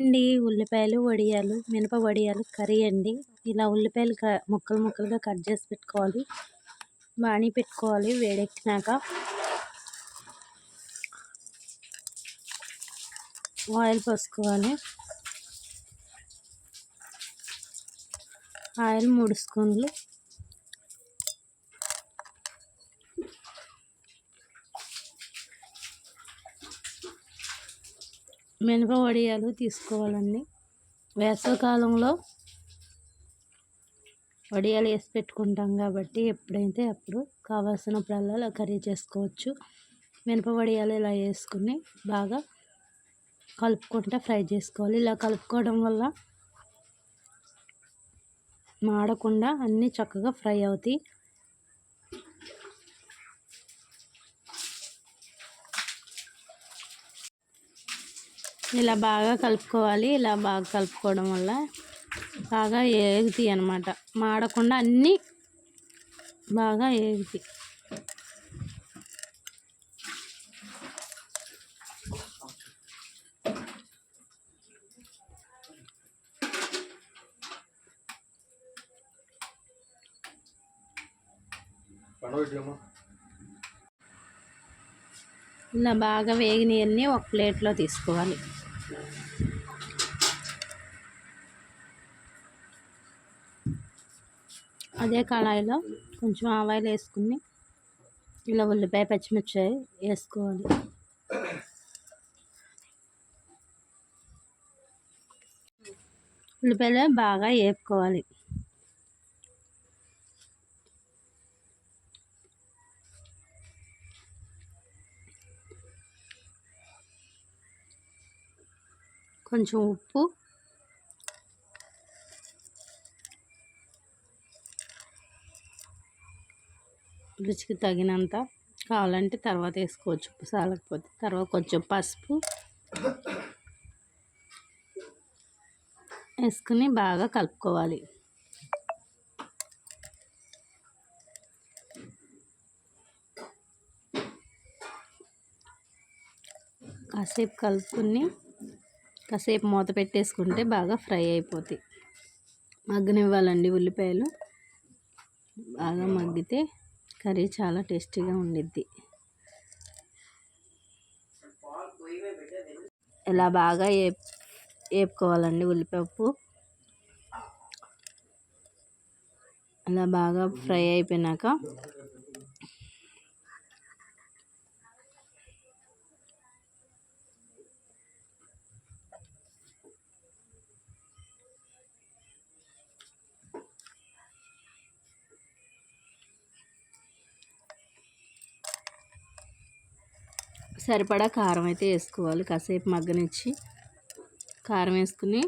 అండి. ఉల్లిపాయలు వడియాలు మినప వడియాలు కర్రీ అండి. ఇలా ఉల్లిపాయలు ముక్కలు ముక్కలుగా కట్ చేసి పెట్టుకోవాలి. బాణీ పెట్టుకోవాలి వేడెక్కినాక. ఆయిల్ పోసుకోవాలి. ఆయిల్ మూడు స్పూన్లు. మినప వడియాలు తీసుకోవాలండి. వేసవికాలంలో వడియాలు వేసి పెట్టుకుంటాం కాబట్టి ఎప్పుడైతే అప్పుడు కావాల్సినప్పుడల్లా ఇలా కర్రీ చేసుకోవచ్చు. మినప వడియాలు ఇలా వేసుకుని బాగా కలుపుకుంటే ఫ్రై చేసుకోవాలి. ఇలా కలుపుకోవడం వల్ల మాడకుండా అన్నీ చక్కగా ఫ్రై అవుతాయి. ఇలా బాగా కలుపుకోవాలి. ఇలా బాగా కలుపుకోవడం వల్ల బాగా ఏగుతాయి అనమాట మాడకుండా అన్నీ బాగా ఏగుతాయి. ఇలా బాగా వేగినవన్నీ ఒక ప్లేట్లో తీసుకోవాలి. అదే కళాయిలో కొంచెం ఆవాయిల్ వేసుకుని ఇలా ఉల్లిపాయ పచ్చిమిర్చి వేసుకోవాలి. ఉల్లిపాయలు బాగా వేపుకోవాలి. కొంచెం ఉప్పు. రుచికి తగినంత కావాలంటే తర్వాత వేసుకోవచ్చు ఉప్పు సాలకపోతే. తర్వాత కొంచెం పసుపు వేసుకుని బాగా కలుపుకోవాలి. కాసేపు కలుపుకుని కాసేపు మూత పెట్టేసుకుంటే బాగా ఫ్రై అయిపోతాయి. మగ్గనివ్వాలండి ఉల్లిపాయలు. బాగా మగ్గితే కర్రీ చాలా టేస్టీగా ఉండిద్ది. ఇలా బాగా వేప్ వేపుకోవాలండి ఉల్లిపప్పు అలా బాగా ఫ్రై అయిపోయినాక సరిపడా కారం అయితే వేసుకోవాలి. కాసేపు మగ్గనిచ్చి కారం వేసుకుని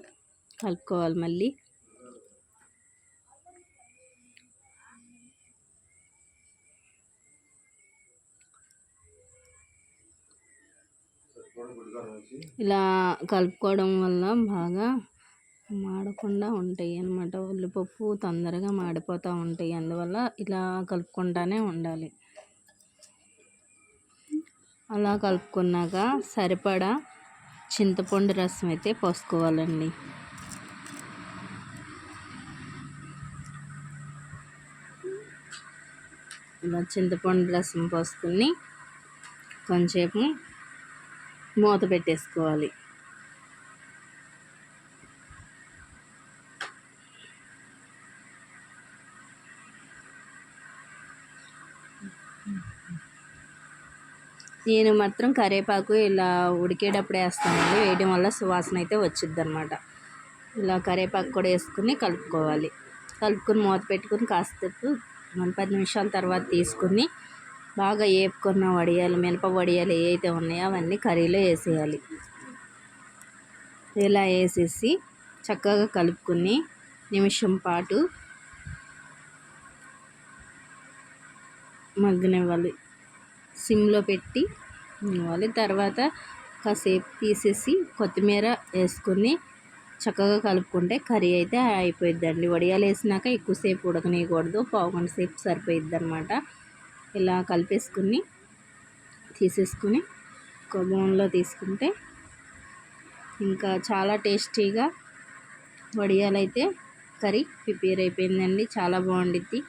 కలుపుకోవాలి మళ్ళీ. ఇలా కలుపుకోవడం వల్ల బాగా మాడకుండా ఉంటాయి అన్నమాట. ఉల్లిపప్పు తొందరగా మాడిపోతూ ఉంటాయి. అందువల్ల ఇలా కలుపుకుంటానే ఉండాలి. అలా కలుపుకున్నాక సరిపడా చింతపండు రసం అయితే పోసుకోవాలండి. ఇలా చింతపండు రసం పోసుకుని కొంచెంసేపు మూత పెట్టేసుకోవాలి. నేను మాత్రం కరివేపాకు ఇలా ఉడికేటప్పుడు వేస్తానండి. వేయడం వల్ల సువాసన అయితే వచ్చిద్ది అనమాట ఇలా కరివేపాకు కూడా వేసుకుని కలుపుకోవాలి. కలుపుకొని మూత పెట్టుకుని కాసేపు పది నిమిషాల తర్వాత తీసుకుని బాగా వేపుకున్న వడియాలు మినప వడియాలు ఏవైతే ఉన్నాయో అవన్నీ కర్రీలో వేసేయాలి. ఇలా వేసేసి చక్కగా కలుపుకుని నిమిషం పాటు మగ్గనివ్వాలి. సిమ్లో పెట్టి ఇవ్వాలి. తర్వాత కాసేపు తీసేసి కొత్తిమీర వేసుకొని చక్కగా కలుపుకుంటే కర్రీ అయితే అయిపోయిద్దండి. వడియాలు వేసినాక ఎక్కువసేపు ఉడకనీయకూడదు. పావుగంట సేపు సరిపోయిద్ది అనమాట ఇలా కలిపేసుకుని తీసేసుకుని ఒక బౌన్లో తీసుకుంటే ఇంకా చాలా టేస్టీగా వడియాలైతే కర్రీ ప్రిపేర్ అయిపోయిందండి. చాలా బాగుండిద్ది.